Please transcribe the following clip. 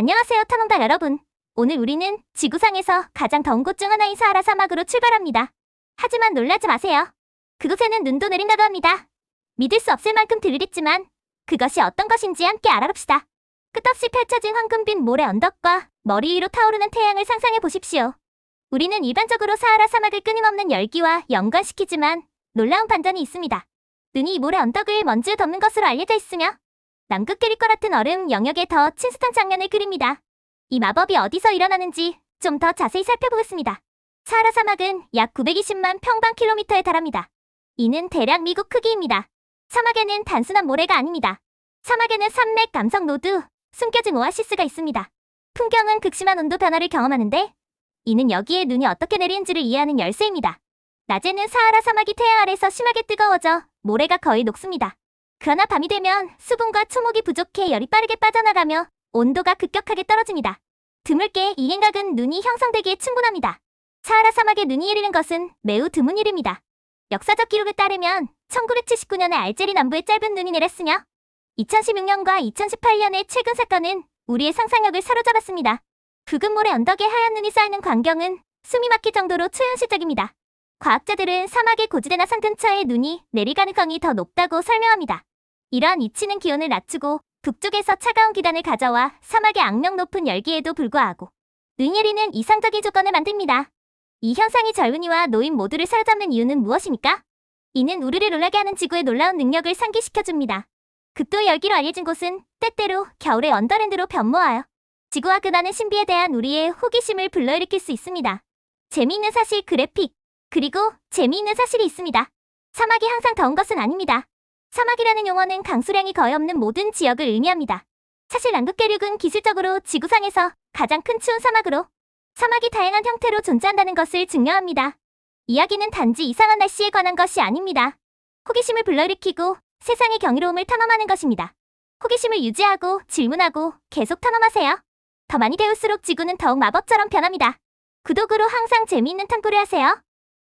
안녕하세요, 탐험가 여러분. 오늘 우리는 지구상에서 가장 더운 곳 중 하나인 사하라 사막으로 출발합니다. 하지만 놀라지 마세요. 그곳에는 눈도 내린다고 합니다. 믿을 수 없을 만큼 드리겠지만 그것이 어떤 것인지 함께 알아봅시다. 끝없이 펼쳐진 황금빛 모래 언덕과 머리 위로 타오르는 태양을 상상해 보십시오. 우리는 일반적으로 사하라 사막을 끊임없는 열기와 연관시키지만 놀라운 반전이 있습니다. 눈이 이 모래 언덕을 먼지에 덮는 것으로 알려져 있으며 남극 계리과 같은 얼음 영역에 더 친숙한 장면을 그립니다. 이 마법이 어디서 일어나는지 좀 더 자세히 살펴보겠습니다. 사하라 사막은 약 920만 평방 킬로미터에 달합니다. 이는 대략 미국 크기입니다. 사막에는 단순한 모래가 아닙니다. 사막에는 산맥, 감성 노드, 숨겨진 오아시스가 있습니다. 풍경은 극심한 온도 변화를 경험하는데 이는 여기에 눈이 어떻게 내리는지를 이해하는 열쇠입니다. 낮에는 사하라 사막이 태양 아래서 심하게 뜨거워져 모래가 거의 녹습니다. 그러나 밤이 되면 수분과 초목이 부족해 열이 빠르게 빠져나가며 온도가 급격하게 떨어집니다. 드물게 이 행각은 눈이 형성되기에 충분합니다. 사하라 사막에 눈이 내리는 것은 매우 드문 일입니다. 역사적 기록에 따르면 1979년에 알제리 남부에 짧은 눈이 내렸으며 2016년과 2018년의 최근 사건은 우리의 상상력을 사로잡았습니다. 모래 언덕에 하얀 눈이 쌓이는 광경은 숨이 막힐 정도로 초현실적입니다. 과학자들은 사막의 고지대나 산 근처에 눈이 내릴 가능성이 더 높다고 설명합니다. 이러한 이치는 기온을 낮추고 북쪽에서 차가운 기단을 가져와 사막의 악명 높은 열기에도 불구하고 내리는 이상적인 조건을 만듭니다. 이 현상이 젊은이와 노인 모두를 사로잡는 이유는 무엇입니까? 이는 우리를 놀라게 하는 지구의 놀라운 능력을 상기시켜줍니다. 극도 열기로 알려진 곳은 때때로 겨울의 언더랜드로 변모하여 지구와 근하는 신비에 대한 우리의 호기심을 불러일으킬 수 있습니다. 재미있는 사실 그래픽, 그리고 재미있는 사실이 있습니다. 사막이 항상 더운 것은 아닙니다. 사막이라는 용어는 강수량이 거의 없는 모든 지역을 의미합니다. 사실 남극계륙은 기술적으로 지구상에서 가장 큰 추운 사막으로 사막이 다양한 형태로 존재한다는 것을 증명합니다. 이야기는 단지 이상한 날씨에 관한 것이 아닙니다. 호기심을 불러일으키고 세상의 경이로움을 탐험하는 것입니다. 호기심을 유지하고 질문하고 계속 탐험하세요. 더 많이 배울수록 지구는 더욱 마법처럼 변합니다. 구독으로 항상 재미있는 탐구를 하세요.